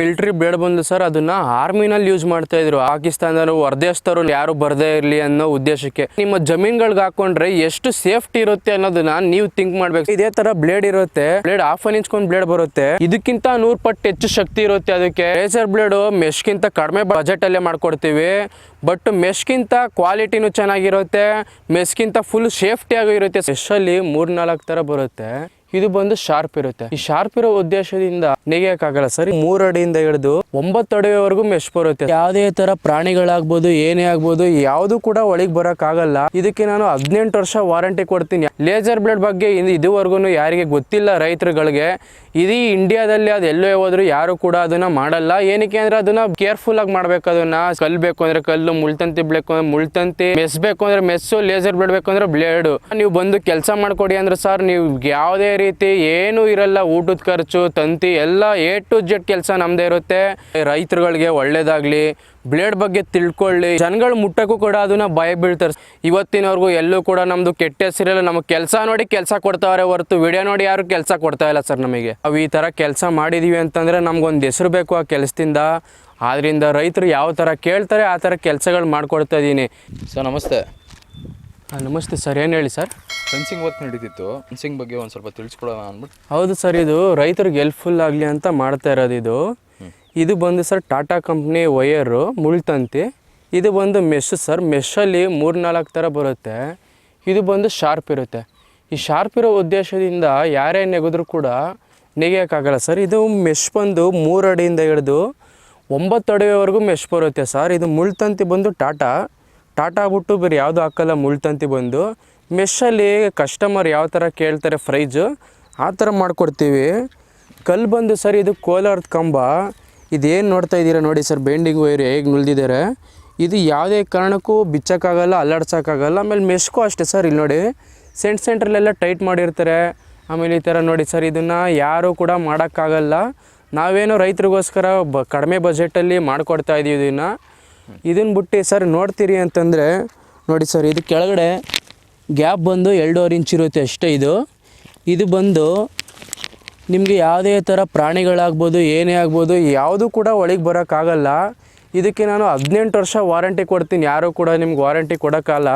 Military blade ಬಂದು sir ಅದನ್ನ ಆರ್ಮಿನಲ್ಲಿ use ಮಾಡ್ತಾ ಇದ್ರು. ಪಾಕಿಸ್ತಾನದವರು ಹೊರದೇಶದವರು ಯಾರು ಬರದೇ ಇರಲಿ ಅನ್ನೋ ಉದ್ದೇಶಕ್ಕೆ. ನಿಮ್ಮ ಜಮೀನ್ಗಳಿಗೆ ಹಾಕೊಂಡ್ರೆ ಎಷ್ಟು ಸೇಫ್ಟಿ ಇರುತ್ತೆ ಅನ್ನೋದನ್ನ ನೀವು ಥಿಂಕ್ ಮಾಡ್ಬೇಕು. ಇದೇ ತರ ಬ್ಲೇಡ್ ಇರುತ್ತೆ. ಬ್ಲೇಡ್ ಹಾಫ್ ಅನ್ ಇಂಚ್ಕೊಂಡ್ ಬ್ಲೇಡ್ ಬರುತ್ತೆ. ಇದಕ್ಕಿಂತ ನೂರ್ ಪಟ್ಟು ಹೆಚ್ಚು ಶಕ್ತಿ ಇರುತ್ತೆ ಅದಕ್ಕೆ. ರೇಸರ್ ಬ್ಲೇಡ್ ಮೆಶ್ಗಿಂತ ಕಡಿಮೆ ಬಜೆಟ್ ಅಲ್ಲೇ ಮಾಡ್ಕೊಡ್ತೀವಿ. ಬಟ್ ಮೆಶ್ಗಿಂತ ಕ್ವಾಲಿಟಿನೂ ಚೆನ್ನಾಗಿರುತ್ತೆ. ಮೆಶ್ಗಿಂತ ಫುಲ್ ಸೇಫ್ಟಿ ಆಗಿರುತ್ತೆ ಇರುತ್ತೆ. ಅಲ್ಲಿ ಮೂರ್ ನಾಲ್ಕು ತರ ಬರುತ್ತೆ. ಇದು ಬಂದು ಶಾರ್ಪ್ ಇರುತ್ತೆ. ಈ ಶಾರ್ಪ್ ಇರೋ ಉದ್ದೇಶದಿಂದ ನೆಗೆಯಕ್ಕಾಗಲ್ಲ. ಸರಿ ಮೂರ್ ಅಡಿಯಿಂದ ಹಿಡಿದು ಒಂಬತ್ತು ಅಡಿವರೆಗೂ ಮೆಶ್ ಬರುತ್ತೆ. ಯಾವುದೇ ತರ ಪ್ರಾಣಿಗಳಾಗ್ಬೋದು, ಏನೇ ಆಗ್ಬೋದು, ಯಾವುದು ಕೂಡ ಒಳಗ್ ಬರಕ್ ಆಗಲ್ಲ ಇದಕ್ಕೆ ನಾನು ಹದಿನೆಂಟು ವರ್ಷ ವಾರಂಟಿ ಕೊಡ್ತೀನಿ. ಲೇಸರ್ ಬ್ಲೇಡ್ ಬಗ್ಗೆ ಇದುವರೆಗೂ ಯಾರಿಗೆ ಗೊತ್ತಿಲ್ಲ ರೈತರುಗಳಿಗೆ. ಇಡೀ ಇಂಡಿಯಾದಲ್ಲಿ ಅದು ಎಲ್ಲೇ ಹೋದ್ರು ಯಾರು ಕೂಡ ಅದನ್ನ ಮಾಡಲ್ಲ. ಏನಕ್ಕೆ ಅಂದ್ರೆ ಅದನ್ನ ಕೇರ್ಫುಲ್ ಆಗಿ ಮಾಡ್ಬೇಕು, ಅದನ್ನ ಕಲ್ಬೇಕು ಅಂದ್ರೆ ಕಲ್ಲು, ಮುಳ್ತಂತಿ ಬಿಡ್ಬೇಕು ಅಂದ್ರೆ ಮುಳ್ತಂತಿ, ಮೆಸ್ಬೇಕು ಅಂದ್ರೆ ಮೆಸ್ಸು ಲೇಸರ್ ಬ್ಲೇಡ್ ಬೇಕು ಅಂದ್ರೆ ಬ್ಲೇಡ್ ನೀವು ಬಂದು ಕೆಲಸ ಮಾಡ್ಕೊಡಿ ಅಂದ್ರೆ ಸರ್ ನೀವು ಯಾವುದೇ ರೀತಿ ಏನು ಇರಲ್ಲ. ಊಟದ ಖರ್ಚು, ತಂತಿ, ಎಲ್ಲ ಎ ಟು ಜೆಡ್ ಕೆಲಸ ನಮ್ದೇ ಇರುತ್ತೆ. ರೈತರುಗಳಿಗೆ ಒಳ್ಳೇದಾಗ್ಲಿ ಬ್ಲೇಡ್ ಬಗ್ಗೆ ತಿಳ್ಕೊಳ್ಳಿ. ಜನಗಳು ಮುಟ್ಟಕ್ಕೂ ಕೂಡ ಅದನ್ನ ಭಯ ಬೀಳ್ತಾರೆ. ಇವತ್ತಿನವರೆಗೂ ಎಲ್ಲೂ ಕೂಡ ನಮ್ದು ಕೆಟ್ಟ ಹೆಸರಿಲ್ಲ. ನಮಗೆ ಕೆಲಸ ನೋಡಿ ಕೆಲಸ ಕೊಡ್ತಾವ್ರೆ ಹೊರತು ವಿಡಿಯೋ ನೋಡಿ ಯಾರು ಕೆಲಸ ಕೊಡ್ತಾ ಇಲ್ಲ ಸರ್ ನಮಗೆ. ನಾವು ಈ ಥರ ಕೆಲಸ ಮಾಡಿದೀವಿ ಅಂತಂದ್ರೆ ನಮ್ಗೊಂದು ಹೆಸರು ಬೇಕು ಆ ಕೆಲಸದಿಂದ. ಆದ್ರಿಂದ ರೈತರು ಯಾವ ಥರ ಕೇಳ್ತಾರೆ ಆ ಥರ ಕೆಲಸಗಳು ಮಾಡ್ಕೊಡ್ತಾ ಇದ್ದೀನಿ ಸರ್ ನಮಸ್ತೆ. ನಮಸ್ತೆ ಸರ್. ಏನು ಹೇಳಿ ಸರ್? ಫೆನ್ಸಿಂಗ್ ವರ್ಕ್ ನಡೀತಿತ್ತು. ಫೆನ್ಸಿಂಗ್ ಬಗ್ಗೆ ಒಂದು ಸ್ವಲ್ಪ ತಿಳಿಸ್ಕೊಡೋಣ ಅಂದ್ಬಿಟ್ಟು. ಹೌದು ಸರ್ ಇದು ರೈತರಿಗೆ ಹೆಲ್ಪ್ಫುಲ್ ಆಗಲಿ ಅಂತ ಮಾಡ್ತಾ ಇರೋದು ಇದು. ಇದು ಬಂದು ಸರ್ ಟಾಟಾ ಕಂಪ್ನಿ ವಯರು ಮುಳ್ತಂತಿ. ಇದು ಬಂದು ಮೆಶ್ ಸರ್ ಮೆಶಲ್ಲಿ ಮೂರು ನಾಲ್ಕು ಥರ ಬರುತ್ತೆ. ಇದು ಬಂದು ಶಾರ್ಪ್ ಇರುತ್ತೆ. ಈ ಶಾರ್ಪ್ ಇರೋ ಉದ್ದೇಶದಿಂದ ಯಾರೇ ನೆಗೆದ್ರೂ ಕೂಡ ನೆಗೆಯೋಕ್ಕಾಗಲ್ಲ ಸರ್. ಇದು ಮೆಶ್ ಬಂದು ಮೂರು ಅಡಿಯಿಂದ ಹಿಡಿದು ಒಂಬತ್ತು ಅಡಿವರೆಗೂ ಮೆಶ್ ಬರುತ್ತೆ ಸರ್. ಇದು ಮುಳ್ತಂತಿ ಬಂದು ಟಾಟಾ. ಟಾಟಾ ಬಿಟ್ಟು ಬೇರೆ ಯಾವುದು ಹಾಕಲ್ಲ ಮುಳ್ತಂತಿ ಬಂದು. ಮೆಶ್ಶಲ್ಲಿ ಕಸ್ಟಮರ್ ಯಾವ ಥರ ಕೇಳ್ತಾರೆ ಪ್ರೈಜು ಆ ಥರ ಮಾಡಿಕೊಡ್ತೀವಿ. ಕಲ್ಲು ಬಂದು ಸರ್ ಇದು ಕೋಲಾರದ ಕಂಬ. ಇದೇನು ನೋಡ್ತಾ ಇದ್ದೀರಾ ನೋಡಿ ಸರ್ ಬೆಂಡಿಂಗ್ ವೈರ್ ಹೇಗೆ ನುಳ್ದಿದ್ದಾರೆ ಇದು ಯಾವುದೇ ಕಾರಣಕ್ಕೂ ಬಿಚ್ಚೋಕ್ಕಾಗಲ್ಲ, ಅಲ್ಲಾಡ್ಸೋಕ್ಕಾಗಲ್ಲ, ಆಮೇಲೆ ಮೆಸ್ಕೋ ಅಷ್ಟೇ ಸರ್ ಇಲ್ಲಿ ನೋಡಿ. ಸೆಂಟ್ ಸೆಂಟ್ರಲ್ಲೆಲ್ಲ ಟೈಟ್ ಮಾಡಿರ್ತಾರೆ. ಆಮೇಲೆ ಈ ಥರ ನೋಡಿ ಸರ್, ಇದನ್ನು ಯಾರೂ ಕೂಡ ಮಾಡೋಕ್ಕಾಗಲ್ಲ. ನಾವೇನೋ ರೈತರಿಗೋಸ್ಕರ ಬ, ಕಡಿಮೆ ಬಜೆಟಲ್ಲಿ ಮಾಡಿಕೊಡ್ತಾ ಇದೀವಿ ಇದನ್ನು. ಇದನ್ನು ಬಿಟ್ಟು ಸರ್ ನೋಡ್ತೀರಿ ಅಂತಂದರೆ, ನೋಡಿ ಸರ್, ಇದು ಕೆಳಗಡೆ ಗ್ಯಾಪ್ ಬಂದು ಎರಡೂವರೆ ಇಂಚ್ ಇರುತ್ತೆ ಅಷ್ಟೇ ಇದು. ಇದು ಬಂದು ನಿಮಗೆ ಯಾವುದೇ ಥರ ಪ್ರಾಣಿಗಳಾಗ್ಬೋದು, ಏನೇ ಆಗ್ಬೋದು, ಯಾವುದು ಕೂಡ ಒಳಗೆ ಬರೋಕ್ಕಾಗಲ್ಲ. ಇದಕ್ಕೆ ನಾನು ಹದಿನೆಂಟು ವರ್ಷ ವಾರಂಟಿ ಕೊಡ್ತೀನಿ. ಯಾರೂ ಕೂಡ ನಿಮ್ಗೆ ವಾರಂಟಿ ಕೊಡೋಕ್ಕಲ್ಲ.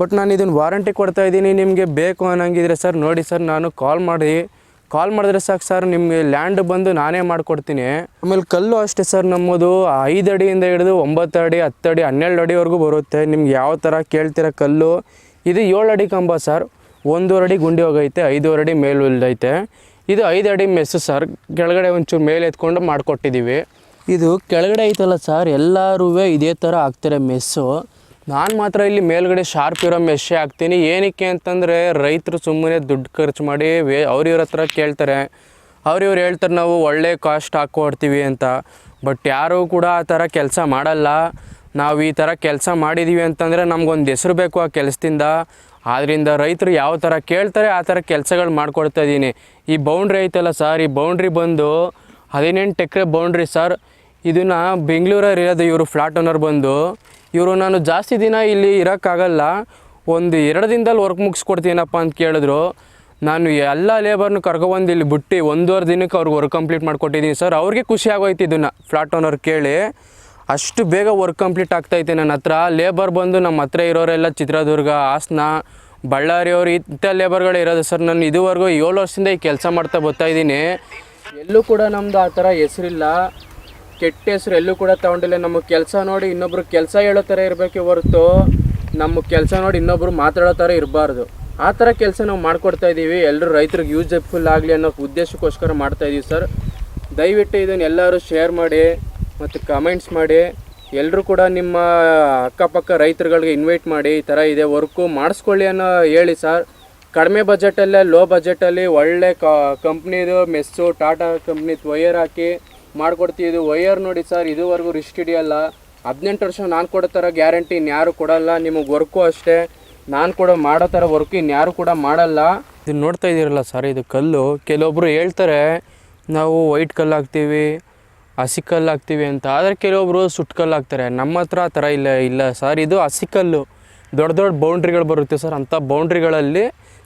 ಬಟ್ ನಾನು ಇದನ್ನು ವಾರಂಟಿ ಕೊಡ್ತಾ ಇದ್ದೀನಿ. ನಿಮಗೆ ಬೇಕು ಅನ್ನಂಗಿದ್ರೆ ಸರ್, ನೋಡಿ ಸರ್, ನಾನು ಕಾಲ್ ಮಾಡಿ, ಕಾಲ್ ಮಾಡಿದ್ರೆ ಸಾಕು ಸರ್, ನಿಮಗೆ ಲ್ಯಾಂಡ್ ಬಂದು ನಾನೇ ಮಾಡಿಕೊಡ್ತೀನಿ. ಆಮೇಲೆ ಕಲ್ಲು ಅಷ್ಟೇ ಸರ್, ನಮ್ಮದು ಐದು ಅಡಿಯಿಂದ ಹಿಡಿದು ಒಂಬತ್ತು ಅಡಿ, ಹತ್ತು ಅಡಿ, ಹನ್ನೆರಡು ಅಡಿವರೆಗೂ ಬರುತ್ತೆ. ನಿಮ್ಗೆ ಯಾವ ಥರ ಕೇಳ್ತೀರ ಕಲ್ಲು? ಇದು ಏಳು ಅಡಿ ಕಂಬ ಸರ್. ಒಂದೂವರೆ ಅಡಿ ಗುಂಡಿ ಹೋಗೈತೆ, ಐದೂವರೆ ಅಡಿ ಮೇಲ್ ಉಳ್ದೈತೆ ಇದು ಐದು ಅಡಿ ಮೆಸ್ಸು ಸರ್. ಕೆಳಗಡೆ ಒಂಚೂರು ಮೇಲೆ ಎತ್ಕೊಂಡು ಮಾಡಿಕೊಟ್ಟಿದ್ದೀವಿ. ಇದು ಕೆಳಗಡೆ ಐತಲ್ಲ ಸರ್ ಎಲ್ಲರೂ ಇದೇ ಥರ ಹಾಕ್ತಾರೆ ಮೆಸ್ಸು. ನಾನು ಮಾತ್ರ ಇಲ್ಲಿ ಮೇಲ್ಗಡೆ ಶಾರ್ಪ್ ಇರೋ ಮೆಸ್ಸೇ ಹಾಕ್ತೀನಿ. ಏನಕ್ಕೆ ಅಂತಂದರೆ ರೈತರು ಸುಮ್ಮನೆ ದುಡ್ಡು ಖರ್ಚು ಮಾಡಿ ವೇ ಅವ್ರಿವ್ರ ಹತ್ರ ಕೇಳ್ತಾರೆ. ಅವ್ರಿವ್ರು ಹೇಳ್ತಾರೆ ನಾವು ಒಳ್ಳೆ ಕಾಸ್ಟ್ ಹಾಕ್ಕೊಡ್ತೀವಿ ಅಂತ. ಬಟ್ ಯಾರೂ ಕೂಡ ಆ ಥರ ಕೆಲಸ ಮಾಡಲ್ಲ. ನಾವು ಈ ಥರ ಕೆಲಸ ಮಾಡಿದ್ದೀವಿ ಅಂತಂದರೆ ನಮಗೊಂದು ಹೆಸರು ಬೇಕು ಆ ಕೆಲಸದಿಂದ. ಆದ್ದರಿಂದ ರೈತರು ಯಾವ ಥರ ಕೇಳ್ತಾರೆ, ಆ ಥರ ಕೆಲಸಗಳು ಮಾಡ್ಕೊಡ್ತಾ ಇದ್ದೀನಿ ಈ ಬೌಂಡ್ರಿ ಐತಲ್ಲ ಸರ್ ಈ ಬೌಂಡ್ರಿ ಬಂದು ಹದಿನೆಂಟು ಎಕರೆ ಬೌಂಡ್ರಿ ಸರ್ ಇದನ್ನು ಬೆಂಗಳೂರಲ್ಲಿ ಇರೋದು ಇವರು ಫ್ಲಾಟ್ ಓನರ್ ಬಂದು, ಇವರು ನಾನು ಜಾಸ್ತಿ ದಿನ ಇಲ್ಲಿ ಇರೋಕ್ಕಾಗಲ್ಲ, ಒಂದು ಎರಡು ದಿನದಲ್ಲಿ ವರ್ಕ್ ಮುಗಿಸ್ಕೊಡ್ತೀನಪ್ಪ ಅಂತ ಕೇಳಿದ್ರು. ನಾನು ಎಲ್ಲ ಲೇಬರ್ನ ಕರ್ಕೊಬಂದು ಇಲ್ಲಿ ಬಿಟ್ಟು ಒಂದೂವರೆ ದಿನಕ್ಕೆ ಅವ್ರಿಗೆ ವರ್ಕ್ ಕಂಪ್ಲೀಟ್ ಮಾಡಿಕೊಟ್ಟಿದ್ದೀನಿ ಸರ್ ಅವ್ರಿಗೆ ಖುಷಿ ಆಗೋಯ್ತು ಇದನ್ನು ಫ್ಲಾಟ್ ಓನರ್ ಕೇಳಿ. ಅಷ್ಟು ಬೇಗ ವರ್ಕ್ ಕಂಪ್ಲೀಟ್ ಆಗ್ತೈತೆ ನನ್ನ ಹತ್ರ. ಲೇಬರ್ ಬಂದು ನಮ್ಮ ಹತ್ರ ಇರೋರೆಲ್ಲ ಚಿತ್ರದುರ್ಗ, ಹಾಸನ ಬಳ್ಳಾರಿಯವರು ಇಂಥ ಲೇಬರ್ಗಳು ಇರೋದು. ಸರ್ ನಾನು ಇದುವರೆಗೂ ಏಳು ವರ್ಷದಿಂದ ಈ ಕೆಲಸ ಮಾಡ್ತಾ ಬರ್ತಾ ಇದ್ದೀನಿ. ಎಲ್ಲೂ ಕೂಡ ನಮ್ಮದು ಆ ಥರ ಹೆಸರಿಲ್ಲ. ಕೆಟ್ಟ ಹೆಸರು ಎಲ್ಲೂ ಕೂಡ ತಗೊಂಡಿಲ್ಲ. ನಮ್ಮ ಕೆಲಸ ನೋಡಿ ಇನ್ನೊಬ್ರು ಕೆಲಸ ಹೇಳೋ ಥರ ಇರಬೇಕೆ ಹೊರತು ನಮ್ಮ ಕೆಲಸ ನೋಡಿ ಇನ್ನೊಬ್ರು ಮಾತಾಡೋ ಥರ ಇರಬಾರ್ದು. ಆ ಥರ ಕೆಲಸ ನಾವು ಮಾಡ್ಕೊಡ್ತಾ ಇದ್ದೀವಿ ಎಲ್ಲರೂ ರೈತರಿಗೆ ಯೂಸ್ಫುಲ್ ಆಗಲಿ ಅನ್ನೋ ಉದ್ದೇಶಕ್ಕೋಸ್ಕರ ಮಾಡ್ತಾ ಇದ್ದೀವಿ ಸರ್ ದಯವಿಟ್ಟು ಇದನ್ನು ಎಲ್ಲರೂ ಶೇರ್ ಮಾಡಿ. ಮತ್ತು ಕಮೆಂಟ್ಸ್ ಮಾಡಿ ಎಲ್ಲರೂ ಕೂಡ ನಿಮ್ಮ ಅಕ್ಕಪಕ್ಕ ರೈತರುಗಳಿಗೆ ಇನ್ವೈಟ್ ಮಾಡಿ, ಈ ಥರ ಇದೆ ವರ್ಕು ಮಾಡಿಸ್ಕೊಳ್ಳಿ ಅನ್ನೋ ಹೇಳಿ ಸರ್ ಕಡಿಮೆ ಬಜೆಟಲ್ಲೇ ಲೋ ಬಜೆಟಲ್ಲಿ ಒಳ್ಳೆ ಕಂಪ್ನಿದು ಮೆಸ್ಸು ಟಾಟಾ ಕಂಪ್ನಿದು ವೈಯರ್ ಹಾಕಿ ಮಾಡಿಕೊಡ್ತೀವಿ. ಇದು ವಯರ್ ನೋಡಿ ಸರ್ ಇದುವರೆಗೂ ರಿಸ್ಟ್ ಹಿಡಿಯಲ್ಲ. ಹದಿನೆಂಟು ವರ್ಷ ನಾನು ಕೊಡೋ ಥರ ಗ್ಯಾರಂಟಿ ಇನ್ಯಾರು ಕೊಡಲ್ಲ. ನಿಮಗೆ ವರ್ಕು ಅಷ್ಟೇ. ನಾನು ಕೂಡ ಮಾಡೋ ಥರ ವರ್ಕ್ ಇನ್ಯಾರು ಕೂಡ ಮಾಡಲ್ಲ. ಇದು ನೋಡ್ತಾ ಇದ್ದೀರಲ್ಲ ಸರ್ ಇದು ಕಲ್ಲು. ಕೆಲವೊಬ್ಬರು ಹೇಳ್ತಾರೆ, ನಾವು ವೈಟ್ ಕಲ್ಲು ಹಾಕ್ತೀವಿ. ಹಸಿ ಕಲ್ಲು ಹಾಕ್ತೀವಿ ಅಂತ. ಆದರೆ ಕೆಲವೊಬ್ಬರು ಸುಟ್ಕಲ್ಲು ಹಾಕ್ತಾರೆ ನಮ್ಮ ಹತ್ರ ಆ ಥರ ಇಲ್ಲ ಇಲ್ಲ ಸರ್. ಇದು ಹಸಿಕಲ್ಲು. ದೊಡ್ಡ ದೊಡ್ಡ ಬೌಂಡ್ರಿಗಳು ಬರುತ್ತೆ ಸರ್. ಅಂಥ ಬೌಂಡ್ರಿಗಳಲ್ಲಿ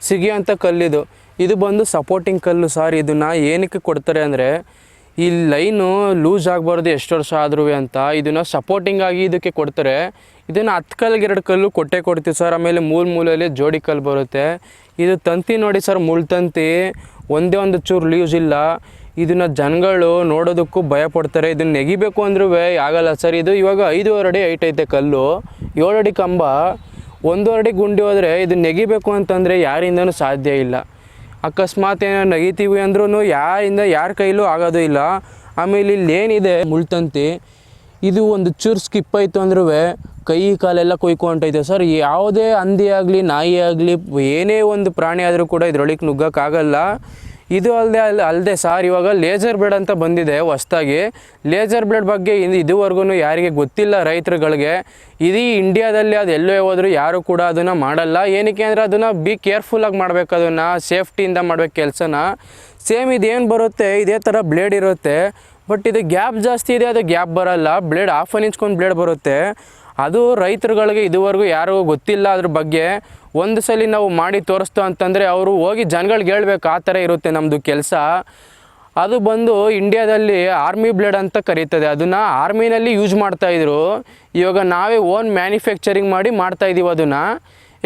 ಸಿಗಿಯೋಂಥ ಕಲ್ಲಿದು. ಇದು ಬಂದು ಸಪೋರ್ಟಿಂಗ್ ಕಲ್ಲು ಸರ್. ಇದನ್ನು ಏನಕ್ಕೆ ಕೊಡ್ತಾರೆ ಅಂದರೆ, ಈ ಲೈನು ಲೂಸ್ ಆಗಬಾರ್ದು, ಎಷ್ಟು ವರ್ಷ ಆದ್ರೂ ಅಂತ. ಇದನ್ನು ಸಪೋರ್ಟಿಂಗ್ ಆಗಿ ಇದಕ್ಕೆ ಕೊಡ್ತಾರೆ. ಇದನ್ನು ಹತ್ತು ಕಲ್ಲಿಗೆ ಎರಡು ಕಲ್ಲು ಕೊಟ್ಟೆ ಕೊಡ್ತೀವಿ ಸರ್. ಆಮೇಲೆ ಮೂಲ ಮೂಲೆಯಲ್ಲಿ ಜೋಡಿ ಕಲ್ಲು ಬರುತ್ತೆ. ಇದು ತಂತಿ ನೋಡಿ ಸರ್. ಮುಳ್ಳು ತಂತಿ, ಒಂದೇ ಒಂದು ಚೂರು ಲೂಸ್ ಇಲ್ಲ. ಇದನ್ನು ಜನಗಳು ನೋಡೋದಕ್ಕೂ ಭಯ ಪಡ್ತಾರೆ. ಇದನ್ನು ನೆಗಿಬೇಕು ಅಂದ್ರೂ ಆಗಲ್ಲ ಸರ್. ಇದು ಇವಾಗ ಐದೂವರೆ ಅಡಿ ಹೈಟ್ ಐತೆ ಕಲ್ಲು. ಏಳು ಅಡಿ ಕಂಬ. ಒಂದೂವರೆ ಅಡಿ ಗುಂಡಿ ಹೋದರೆ ಇದು ನೆಗಿಬೇಕು ಅಂತಂದರೆ ಯಾರಿಂದನೂ ಸಾಧ್ಯ ಇಲ್ಲ. ಅಕಸ್ಮಾತ್ ಏನೋ ನಗಿತೀವಿ ಅಂದ್ರೂ ಯಾರಿಂದ, ಯಾರ ಕೈಲೂ ಆಗೋದು ಇಲ್ಲ. ಆಮೇಲೆ ಇಲ್ಲಿ ಏನಿದೆ, ಮುಳ್ತಂತಿ. ಇದು ಒಂದು ಚೂರು ಸ್ಕಿಪ್ ಆಯಿತು ಅಂದ್ರೂ ಕೈ ಕಾಲೆಲ್ಲ ಕೊಯ್ಕೊಂಟೈತೆ ಸರ್. ಯಾವುದೇ ಹಂದಿ ಆಗಲಿ, ನಾಯಿ ಆಗಲಿ, ಏನೇ ಒಂದು ಪ್ರಾಣಿ ಆದರೂ ಕೂಡ ಇದರೊಳಗೆ ನುಗ್ಗಕ್ಕಾಗಲ್ಲ. ಇದು ಅಲ್ಲದೆ ಅಲ್ಲಿ ಅಲ್ಲದೆ ಸಾರ್, ಇವಾಗ ಲೇಸರ್ ಬ್ಲಡ್ ಅಂತ ಬಂದಿದೆ ಹೊಸ್ದಾಗಿ. ಲೇಸರ್ ಬ್ಲೇಡ್ ಬಗ್ಗೆ ಇದು ಇದುವರೆಗೂ ಯಾರಿಗೆ ಗೊತ್ತಿಲ್ಲ ರೈತರುಗಳಿಗೆ. ಇದೀ ಇಂಡಿಯಾದಲ್ಲಿ ಅದು ಎಲ್ಲೇ ಹೋದರೂ ಯಾರು ಕೂಡ ಅದನ್ನು ಮಾಡಲ್ಲ. ಏನಕ್ಕೆ ಅಂದರೆ ಅದನ್ನು ಬಿ ಕೇರ್ಫುಲ್ಲಾಗಿ ಮಾಡಬೇಕು ಅದನ್ನು ಸೇಫ್ಟಿಯಿಂದ ಮಾಡಬೇಕು ಕೆಲಸನ. ಸೇಮ್ ಇದೇನು ಬರುತ್ತೆ, ಇದೇ ಥರ ಬ್ಲೇಡ್ ಇರುತ್ತೆ. ಬಟ್ ಇದು ಗ್ಯಾಪ್ ಜಾಸ್ತಿ ಇದೆ, ಅದು ಗ್ಯಾಪ್ ಬರಲ್ಲ. ಬ್ಲೇಡ್ ಹಾಫ್ ಅನ್ ಇಂಚ್ಕೊಂಡು ಬ್ಲೇಡ್ ಬರುತ್ತೆ. ಅದು ರೈತರುಗಳಿಗೆ ಇದುವರೆಗೂ ಯಾರಿಗೂ ಗೊತ್ತಿಲ್ಲ ಅದ್ರ ಬಗ್ಗೆ ಒಂದು ಸಲ ನಾವು ಮಾಡಿ ತೋರಿಸ್ತು ಅಂತಂದರೆ ಅವರು ಹೋಗಿ ಜನಗಳಿಗೆ ಹೇಳ್ಬೇಕು ಆ ಥರ ಇರುತ್ತೆ ನಮ್ಮದು ಕೆಲಸ. ಅದು ಬಂದು ಇಂಡಿಯಾದಲ್ಲಿ ಆರ್ಮಿ ಬ್ಲೇಡ್ ಅಂತ ಕರೀತದೆ. ಅದನ್ನು ಆರ್ಮಿನಲ್ಲಿ ಯೂಸ್ ಮಾಡ್ತಾಯಿದ್ರು ಇವಾಗ ನಾವೇ ಓನ್ ಮ್ಯಾನುಫ್ಯಾಕ್ಚರಿಂಗ್ ಮಾಡಿ ಮಾಡ್ತಾಯಿದ್ದೀವಿ ಅದನ್ನು.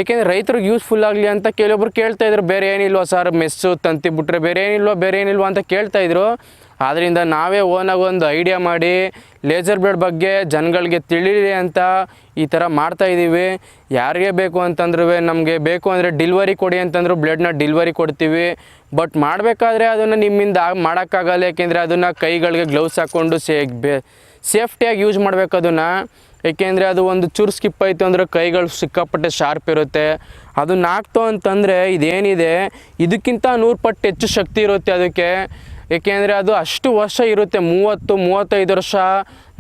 ಏಕೆಂದರೆ ರೈತರಿಗೆ ಯೂಸ್ಫುಲ್ ಆಗಲಿ ಅಂತ ಕೆಲವೊಬ್ರು ಕೇಳ್ತಾಯಿದ್ರು ಬೇರೆ ಏನಿಲ್ವ ಸರ್ ಮೆಸ್ಸು ತಂತಿ ಬಿಟ್ರೆ ಬೇರೆ ಏನಿಲ್ವ ಬೇರೆ ಏನಿಲ್ವ ಅಂತ ಕೇಳ್ತಾ ಇದ್ರು. ಆದ್ದರಿಂದ ನಾವೇ ಓನಾಗಿ ಒಂದು ಐಡಿಯಾ ಮಾಡಿ ಲೇಸರ್ ಬ್ಲೇಡ್ ಬಗ್ಗೆ ಜನಗಳಿಗೆ ತಿಳಿಲಿ ಅಂತ ಈ ಥರ ಮಾಡ್ತಾ ಇದ್ದೀವಿ. ಯಾರಿಗೆ ಬೇಕು ಅಂತಂದ್ರೂ ನಮಗೆ ಬೇಕು ಅಂದರೆ ಡಿಲ್ವರಿ ಕೊಡಿ ಅಂತಂದ್ರು ಬ್ಲೇಡ್ನ ಡಿಲ್ವರಿ ಕೊಡ್ತೀವಿ. ಬಟ್ ಮಾಡಬೇಕಾದ್ರೆ ಅದನ್ನು ನಿಮ್ಮಿಂದ ಮಾಡೋಕ್ಕಾಗಲ್ಲ ಏಕೆಂದರೆ ಅದನ್ನು ಕೈಗಳಿಗೆ ಗ್ಲೌಸ್ ಹಾಕ್ಕೊಂಡು ಸೇ ಬೇ, ಸೇಫ್ಟಿಯಾಗಿ ಯೂಸ್ ಮಾಡಬೇಕು ಅದನ್ನು. ಏಕೆಂದರೆ ಅದು ಒಂದು ಚೂರು ಸ್ಕಿಪ್ ಆಯಿತು ಅಂದರೆ ಕೈಗಳು ಸಿಕ್ಕಾಪಟ್ಟೆ ಶಾರ್ಪ್ ಇರುತ್ತೆ. ಅದು ಹಾಕ್ತು ಅಂತಂದರೆ ಇದೇನಿದೆ, ಇದಕ್ಕಿಂತ ನೂರು ಪಟ್ಟು ಹೆಚ್ಚು ಶಕ್ತಿ ಇರುತ್ತೆ ಅದಕ್ಕೆ. ಏಕೆಂದರೆ ಅದು ಅಷ್ಟು ವರ್ಷ ಇರುತ್ತೆ. ಮೂವತ್ತು, ಮೂವತ್ತೈದು ವರ್ಷ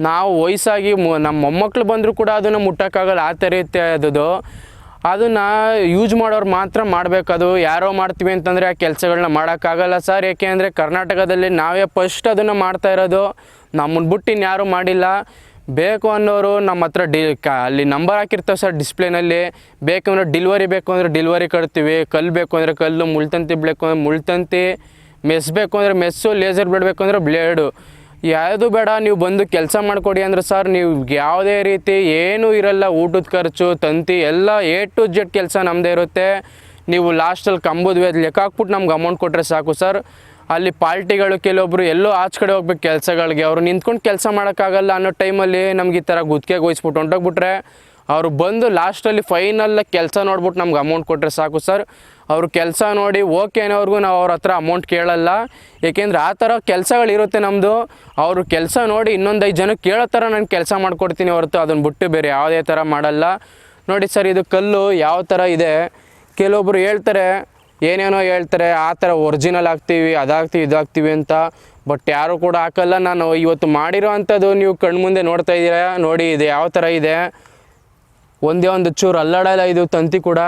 ನಾವು ವಯಸ್ಸಾಗಿ ನಮ್ಮ ಮೊಮ್ಮಕ್ಕಳು ಬಂದರೂ ಕೂಡ ಅದನ್ನು ಮುಟ್ಟೋಕ್ಕಾಗಲ್ಲ. ಆ ಥರ ಇರುತ್ತೆ ಅದು ಅದನ್ನು ಯೂಸ್ ಮಾಡೋರು ಮಾತ್ರ ಮಾಡಬೇಕದು. ಯಾರೋ ಮಾಡ್ತೀವಿ ಅಂತಂದರೆ ಆ ಕೆಲಸಗಳನ್ನ ಮಾಡೋಕ್ಕಾಗಲ್ಲ ಸರ್. ಏಕೆ ಅಂದರೆ ಕರ್ನಾಟಕದಲ್ಲಿ ನಾವೇ ಫಸ್ಟ್ ಅದನ್ನು ಮಾಡ್ತಾ ಇರೋದು. ನಮ್ಮನ್ನು ಬಿಟ್ಟು ಇನ್ಯಾರೂ ಮಾಡಿಲ್ಲ. ಬೇಕು ಅನ್ನೋರು ನಮ್ಮ ಹತ್ರ ಡಿ, ಕ, ಅಲ್ಲಿ ನಂಬರ್ ಹಾಕಿರ್ತಾವೆ ಸರ್ ಡಿಸ್ಪ್ಲೇನಲ್ಲಿ. ಬೇಕು ಅಂದರೆ ಡಿಲ್ವರಿ ಬೇಕು ಅಂದರೆ ಡಿಲ್ವರಿ ಕಟ್ತೀವಿ. ಕಲ್ಲು ಬೇಕು ಅಂದರೆ ಕಲ್ಲು, ಮುಳ್ತಂತಿ ಬೇಕು ಅಂದರೆ ಮುಳ್ತಂತಿ. ಮೆಸ್ ಬೇಕು ಅಂದರೆ ಮೆಸ್ಸು, ಲೇಸರ್ ಬಿಡಬೇಕು ಅಂದರೆ ಬ್ಲೇಡು. ಯಾವುದು ಬೇಡ, ನೀವು ಬಂದು ಕೆಲಸ ಮಾಡಿಕೊಡಿ ಅಂದರೆ ಸರ್ ನೀವು ಯಾವುದೇ ರೀತಿ ಏನೂ ಇರಲ್ಲ. ಊಟದ ಖರ್ಚು, ತಂತಿ ಎಲ್ಲ ಎ ಟು ಜೆಡ್ ಕೆಲಸ ನಮ್ಮದೇ ಇರುತ್ತೆ. ನೀವು ಲಾಸ್ಟಲ್ಲಿ ಕಂಬದ ವೇದ್ ಲೆಕ್ಕ ಹಾಕ್ಬಿಟ್ಟು ನಮ್ಗೆ ಅಮೌಂಟ್ ಕೊಟ್ಟರೆ ಸಾಕು ಸರ್. ಅಲ್ಲಿ ಪಾರ್ಟಿಗಳು ಕೆಲವೊಬ್ಬರು ಎಲ್ಲೋ ಆಚೆ ಕಡೆ ಹೋಗ್ಬೇಕು ಕೆಲಸಗಳಿಗೆ. ಅವರು ನಿಂತ್ಕೊಂಡು ಕೆಲಸ ಮಾಡೋಕ್ಕಾಗಲ್ಲ ಅನ್ನೋ ಟೈಮಲ್ಲಿ ನಮ್ಗೆ ಈ ಥರ ಗುತ್ತಿಗೆ ಹೋಯಿಸ್ಬಿಟ್ಟು ಹೊಂಟೋಗ್ಬಿಟ್ರೆ, ಅವರು ಬಂದು ಲಾಸ್ಟಲ್ಲಿ ಫೈನಲ್ ಕೆಲಸ ನೋಡ್ಬಿಟ್ಟು ನಮ್ಗೆ ಅಮೌಂಟ್ ಕೊಟ್ಟರೆ ಸಾಕು ಸರ್. ಅವರು ಕೆಲಸ ನೋಡಿ ಓಕೆ ಅನ್ನೋರ್ಗು ನಾವು ಅವ್ರ ಹತ್ರ ಅಮೌಂಟ್ ಕೇಳಲ್ಲ. ಏಕೆಂದರೆ ಆ ಥರ ಕೆಲಸಗಳಿರುತ್ತೆ ನಮ್ಮದು ಅವರು ಕೆಲಸ ನೋಡಿ ಇನ್ನೊಂದು ಐದು ಜನಕ್ಕೆ ಕೇಳೋ ಥರ ನಾನು ಕೆಲಸ ಮಾಡಿಕೊಡ್ತೀನಿ ಹೊರತು ಅದನ್ನು ಬಿಟ್ಟು ಬೇರೆ ಯಾವುದೇ ಥರ ಮಾಡಲ್ಲ. ನೋಡಿ ಸರ್, ಇದು ಕಲ್ಲು ಯಾವ ಥರ ಇದೆ? ಕೆಲವೊಬ್ಬರು ಹೇಳ್ತಾರೆ, ಏನೇನೋ ಹೇಳ್ತಾರೆ, ಆ ಥರ ಒರಿಜಿನಲ್ ಹಾಕ್ತೀವಿ ಅದಾಗ್ತೀವಿ, ಇದಾಗ್ತೀವಿ ಅಂತ. ಬಟ್ ಯಾರು ಕೂಡ ಹಾಕಲ್ಲ. ನಾನು ಇವತ್ತು ಮಾಡಿರೋ ಅಂಥದ್ದು ನೀವು ಕಣ್ಮುಂದೆ ನೋಡ್ತಾ ಇದ್ದೀರಾ? ನೋಡಿ, ಇದು ಯಾವ ಥರ ಇದೆ? ಒಂದೇ ಒಂದು ಚೂರು ಅಲ್ಲಾಡಲ್ಲ ಇದು ತಂತಿ ಕೂಡ.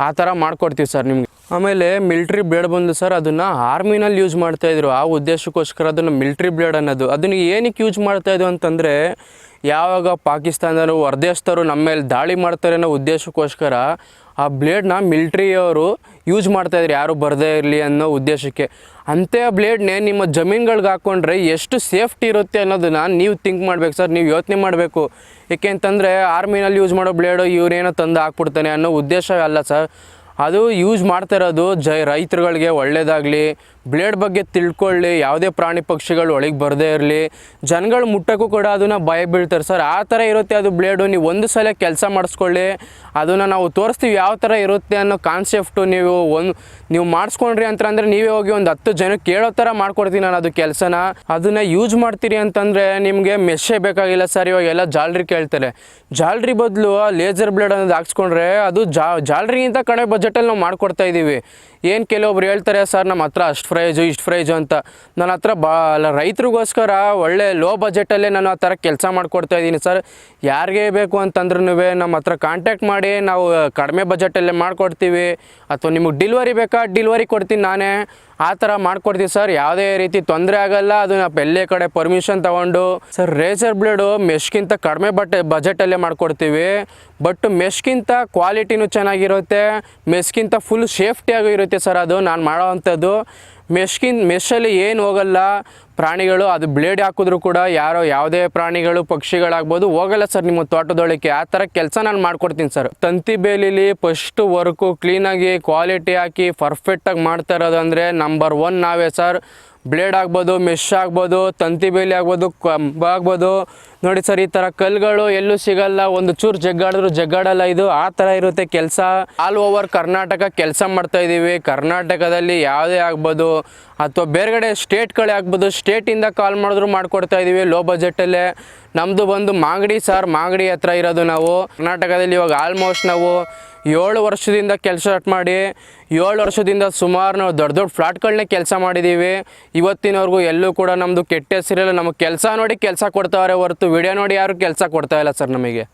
ಆ ಥರ ಮಾಡ್ಕೊಡ್ತೀವಿ ಸರ್ ನಿಮಗೆ. ಆಮೇಲೆ ಮಿಲ್ಟ್ರಿ ಬ್ಲೇಡ್ ಬಂದು ಸರ್ ಅದನ್ನು ಆರ್ಮಿನಲ್ಲಿ ಯೂಸ್ ಮಾಡ್ತಾಯಿದ್ರು ಆ ಉದ್ದೇಶಕ್ಕೋಸ್ಕರ ಅದನ್ನು ಮಿಲ್ಟ್ರಿ ಬ್ಲೇಡ್ ಅನ್ನೋದು. ಅದನ್ನು ಏನಕ್ಕೆ ಯೂಸ್ ಮಾಡ್ತಾಯಿದ್ರು ಅಂತಂದರೆ, ಯಾವಾಗ ಪಾಕಿಸ್ತಾನದವರು ಹೊರದೇಶದವರು ನಮ್ಮ ಮೇಲೆ ದಾಳಿ ಮಾಡ್ತಾರೆ ಅನ್ನೋ ಉದ್ದೇಶಕ್ಕೋಸ್ಕರ ಆ ಬ್ಲೇಡ್ನ ಮಿಲ್ಟ್ರಿಯವರು ಯೂಸ್ ಮಾಡ್ತಾಯಿದ್ರು ಯಾರು ಬರದೇ ಇರಲಿ ಅನ್ನೋ ಉದ್ದೇಶಕ್ಕೆ. ಅಂತೆ ಆ ಬ್ಲೇಡ್ನೇ ನಿಮ್ಮ ಜಮೀನುಗಳ್ಗೆ ಹಾಕ್ಕೊಂಡ್ರೆ ಎಷ್ಟು ಸೇಫ್ಟಿ ಇರುತ್ತೆ ಅನ್ನೋದನ್ನ ನೀವು ಥಿಂಕ್ ಮಾಡ್ಬೇಕು ಸರ್. ನೀವು ಯೋಚನೆ ಮಾಡಬೇಕು. ಏಕೆ ಅಂತಂದರೆ ಆರ್ಮಿನಲ್ಲಿ ಯೂಸ್ ಮಾಡೋ ಬ್ಲೇಡು ಇವ್ರೇನೋ ತಂದು ಹಾಕ್ಬಿಡ್ತಾನೆ ಅನ್ನೋ ಉದ್ದೇಶ ಅಲ್ಲ ಸರ್. ಅದು ಯೂಸ್ ಮಾಡ್ತಾ ಇರೋದು ಜೈ ರೈತರುಗಳಿಗೆ ಒಳ್ಳೇದಾಗಲಿ ಬ್ಲೇಡ್ ಬಗ್ಗೆ ತಿಳ್ಕೊಳ್ಳಿ, ಯಾವುದೇ ಪ್ರಾಣಿ ಪಕ್ಷಿಗಳು ಒಳಗೆ ಬರದೇ ಇರಲಿ. ಜನಗಳು ಮುಟ್ಟಕ್ಕೂ ಕೂಡ ಅದನ್ನು ಭಯ ಬೀಳ್ತಾರೆ. ಸರ್, ಆ ಥರ ಇರುತ್ತೆ ಅದು ಬ್ಲೇಡು. ನೀವು ಒಂದು ಸಲ ಕೆಲಸ ಮಾಡಿಸ್ಕೊಳ್ಳಿ. ಅದನ್ನು ನಾವು ತೋರಿಸ್ತೀವಿ ಯಾವ ಥರ ಇರುತ್ತೆ ಅನ್ನೋ ಕಾನ್ಸೆಪ್ಟು ನೀವು ಒಂದು ನೀವು ಮಾಡಿಸ್ಕೊಂಡ್ರಿ ಅಂತ ಅಂದರೆ ನೀವೇ ಹೋಗಿ ಒಂದು ಹತ್ತು ಜನಕ್ಕೆ ಕೇಳೋ ಥರ ಮಾಡ್ಕೊಡ್ತೀನಿ ನಾನು ಅದು ಕೆಲಸನ. ಅದನ್ನು ಯೂಸ್ ಮಾಡ್ತೀರಿ ಅಂತಂದರೆ ನಿಮಗೆ ಮೆಸ್ಸೇ ಬೇಕಾಗಿಲ್ಲ ಸರ್. ಇವಾಗ ಎಲ್ಲ ಜಾಲ್ರಿ ಕೇಳ್ತಾರೆ. ಜಾಲ್ರಿ ಬದಲು ಲೇಸರ್ ಬ್ಲೇಡ್ ಅನ್ನೋದು ಹಾಕ್ಸ್ಕೊಂಡ್ರೆ ಅದು ಜಾ, ಜಾಲ್ರಿಗಿಂತ ಕಡೆ ಬಜೆಟಲ್ಲಿ ನಾವು ಮಾಡ್ಕೊಡ್ತಾ ಇದ್ದೀವಿ ಏನು ಕೆಲವೊಬ್ರು ಹೇಳ್ತಾರೆ, ಸರ್ ನಮ್ಮ ಹತ್ರ ಅಷ್ಟು ಪ್ರೈಜು, ಇಷ್ಟು ಪ್ರೈಜು ಅಂತ. ನನ್ನ ಹತ್ರ ಬಾ ರೈತರಿಗೋಸ್ಕರ ಒಳ್ಳೆ ಲೋ ಬಜೆಟಲ್ಲೇ ನಾನು ಆ ಥರ ಕೆಲಸ ಮಾಡಿಕೊಡ್ತಾ ಇದ್ದೀನಿ, ಸರ್. ಯಾರಿಗೆ ಬೇಕು ಅಂತಂದ್ರೂ ನಮ್ಮ ಹತ್ರ ಕಾಂಟ್ಯಾಕ್ಟ್ ಮಾಡಿ ನಾವು ಕಡಿಮೆ ಬಜೆಟಲ್ಲೇ ಮಾಡಿಕೊಡ್ತೀವಿ. ಅಥವಾ ನಿಮಗೆ ಡಿಲ್ವರಿ ಬೇಕಾ? ಡಿಲ್ವರಿ ಕೊಡ್ತೀನಿ ನಾನೇ. ಆ ಥರ ಮಾಡ್ಕೊಡ್ತೀವಿ, ಸರ್. ಯಾವುದೇ ರೀತಿ ತೊಂದರೆ ಆಗಲ್ಲ. ಅದು ನಾವು ಎಲ್ಲೇ ಕಡೆ ಪರ್ಮಿಷನ್ ತೊಗೊಂಡು. ಸರ್ ರೇಸರ್ ಬ್ಲೇಡು ಮೆಶ್ಗಿಂತ ಕಡಿಮೆ ಬಟ್ಟೆ ಬಜೆಟಲ್ಲೇ ಮಾಡ್ಕೊಡ್ತೀವಿ. ಬಟ್ ಮೆಶ್ಗಿಂತ ಕ್ವಾಲಿಟಿನೂ ಚೆನ್ನಾಗಿರುತ್ತೆ. ಮೆಸ್ಗಿಂತ ಫುಲ್ ಸೇಫ್ಟಿಯಾಗೂ ಇರುತ್ತೆ. ಸರ್ ಅದು ನಾನು ಮಾಡೋ ಅಂಥದ್ದು ಮೆಶ್ಗಿನ್ ಮೆಷಲ್ಲಿ ಏನು ಹೋಗಲ್ಲ, ಪ್ರಾಣಿಗಳು, ಅದು ಬ್ಲೇಡ್ ಹಾಕಿದ್ರು ಕೂಡ ಯಾರೋ ಯಾವುದೇ ಪ್ರಾಣಿಗಳು, ಪಕ್ಷಿಗಳಾಗ್ಬೋದು, ಹೋಗಲ್ಲ ಸರ್ ನಿಮ್ಮ ತೋಟದೊಳಕ್ಕೆ. ಆ ಥರ ಕೆಲಸ ನಾನು ಮಾಡ್ಕೊಡ್ತೀನಿ ಸರ್. ತಂತಿ ಬೇಲಿಲಿ ಫಸ್ಟ್ ವರ್ಕು ಕ್ಲೀನಾಗಿ ಕ್ವಾಲಿಟಿ ಹಾಕಿ ಪರ್ಫೆಕ್ಟಾಗಿ ಮಾಡ್ತಾ ಇರೋದು ಅಂದರೆ ನಂಬರ್ ಒನ್ ನಾವೇ ಸರ್. ಬ್ಲೇಡ್ ಆಗ್ಬೋದು ಮೆಶ್ ಆಗ್ಬೋದು ತಂತಿ ಬೇಲಿ ಆಗ್ಬೋದು ಕಂಬ ಆಗ್ಬೋದು ನೋಡಿ ಸರ್, ಈ ಥರ ಕಲ್ಗಳು ಎಲ್ಲೂ ಸಿಗಲ್ಲ. ಒಂದು ಚೂರು ಜಗ್ಗಾಡಿದ್ರು ಜಗ್ಗಾಡಲ್ಲ ಇದು. ಆ ಥರ ಇರುತ್ತೆ ಕೆಲಸ. ಆಲ್ ಓವರ್ ಕರ್ನಾಟಕ ಕೆಲಸ ಮಾಡ್ತಾ ಇದ್ದೀವಿ ಕರ್ನಾಟಕದಲ್ಲಿ ಯಾವುದೇ ಆಗ್ಬೋದು ಅಥವಾ ಬೇರೆಗಡೆ ಸ್ಟೇಟ್ಗಳೇ ಆಗ್ಬೋದು ಸ್ಟೇಟಿಂದ ಕಾಲ್ ಮಾಡಿದ್ರು ಮಾಡಿಕೊಡ್ತಾ ಇದ್ದೀವಿ ಲೋ ಬಜೆಟಲ್ಲೇ ನಮ್ಮದು ಬಂದು ಮಾಗಡಿ ಸರ್ ಮಾಗಡಿ ಹತ್ರ ಇರೋದು ನಾವು. ಕರ್ನಾಟಕದಲ್ಲಿ ಇವಾಗ ಆಲ್ಮೋಸ್ಟ್ ನಾವು ಏಳು ವರ್ಷದಿಂದ ಕೆಲಸ ಸ್ಟಾರ್ಟ್ ಮಾಡಿ, ಏಳು ವರ್ಷದಿಂದ ಸುಮಾರು ನಾವು ದೊಡ್ಡ ದೊಡ್ಡ ಫ್ಲಾಟ್ಗಳನ್ನೇ ಕೆಲಸ ಮಾಡಿದ್ದೀವಿ ಇವತ್ತಿನವರೆಗೂ ಎಲ್ಲೂ ಕೂಡ ನಮ್ಮದು ಕೆಟ್ಟ ಹೆಸರಿಲ್ಲ. ನಮಗೆ ಕೆಲಸ ನೋಡಿ ಕೆಲಸ ಕೊಡ್ತಾವ್ರೆ ಹೊರತು. ವಿಡಿಯೋ ನೋಡಿ ಯಾರು ಕೆಲಸ ಕೊಡ್ತಾ ಇಲ್ಲ ಸರ್ ನಮಗೆ.